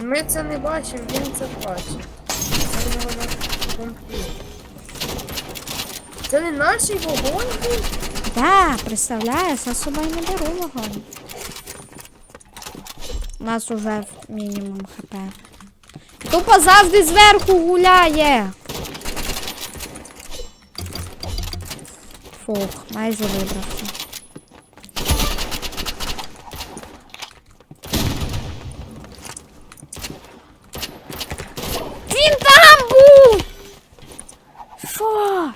Ми це не бачимо, він це бачить. Це не наш вогонь був? Да, представляєш, я з собою не беру вогонь. У нас уже мінімум хп. Тупо завжди зверху гуляє. Фух, майже вибрався. Він там був! Що?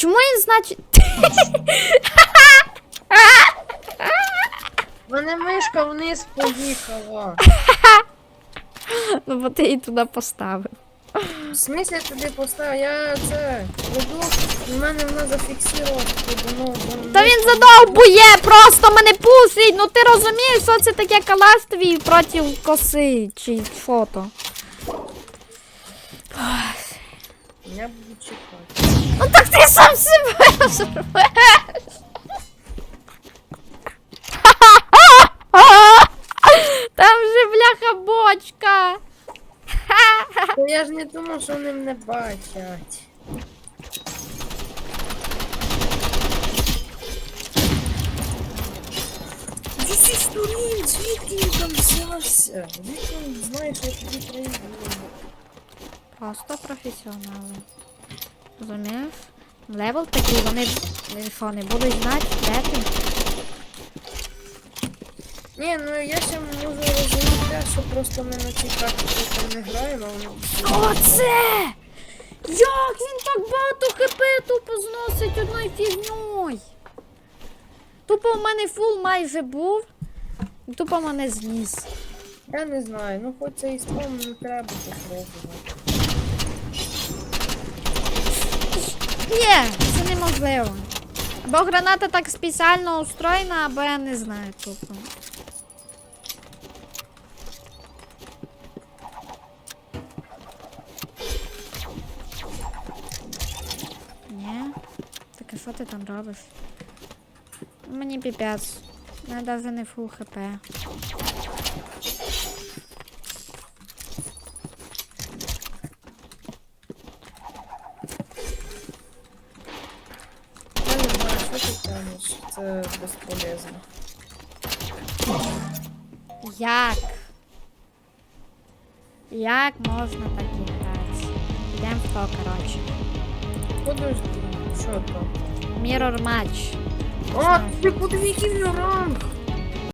Чому він значить. У мене мишка вниз поїхала. Ну, бо ти її туди поставив. В смислі я туди поставив? Я це роблю, у мене вона зафіксирована. Ну, Та він задовбує, просто мене пустить. Ну ти розумієш, що це таке калаш твій проти коси чи фото. Я буду чекати. Ну сам себе зробиш. Там же бляха бочка. Та я ж не думав, що вони мене бачать. Зі всіх сторін, звідки він там взявся? Звідки він знає, що я тобі прийду? Просто професіонали. Розумієш? Левел такий, вони що, не будуть знати, де ти? Ні, ну я ще можу розуміти, що просто ми на цій карті там не граємо, а воно... Оце! Як він так багато хп тупо зносить одною фігньою? Тупо в мене фул майже був. і Тупо мене зніс. Я не знаю, ну хоч це і спом, ну треба попробувати. Ні, це неможливо. Бо граната так спеціально устроєна, або я не знаю тупо. Ні. Так а що ти там робиш? Мені піпець. Мене навіть не фул хп. Я не знаю, що ти це безполезно. Як? Як можна так грати? Йдемо в то, коротше. Подожди, що то? Mirror матч. А, ти подивіться в ранг!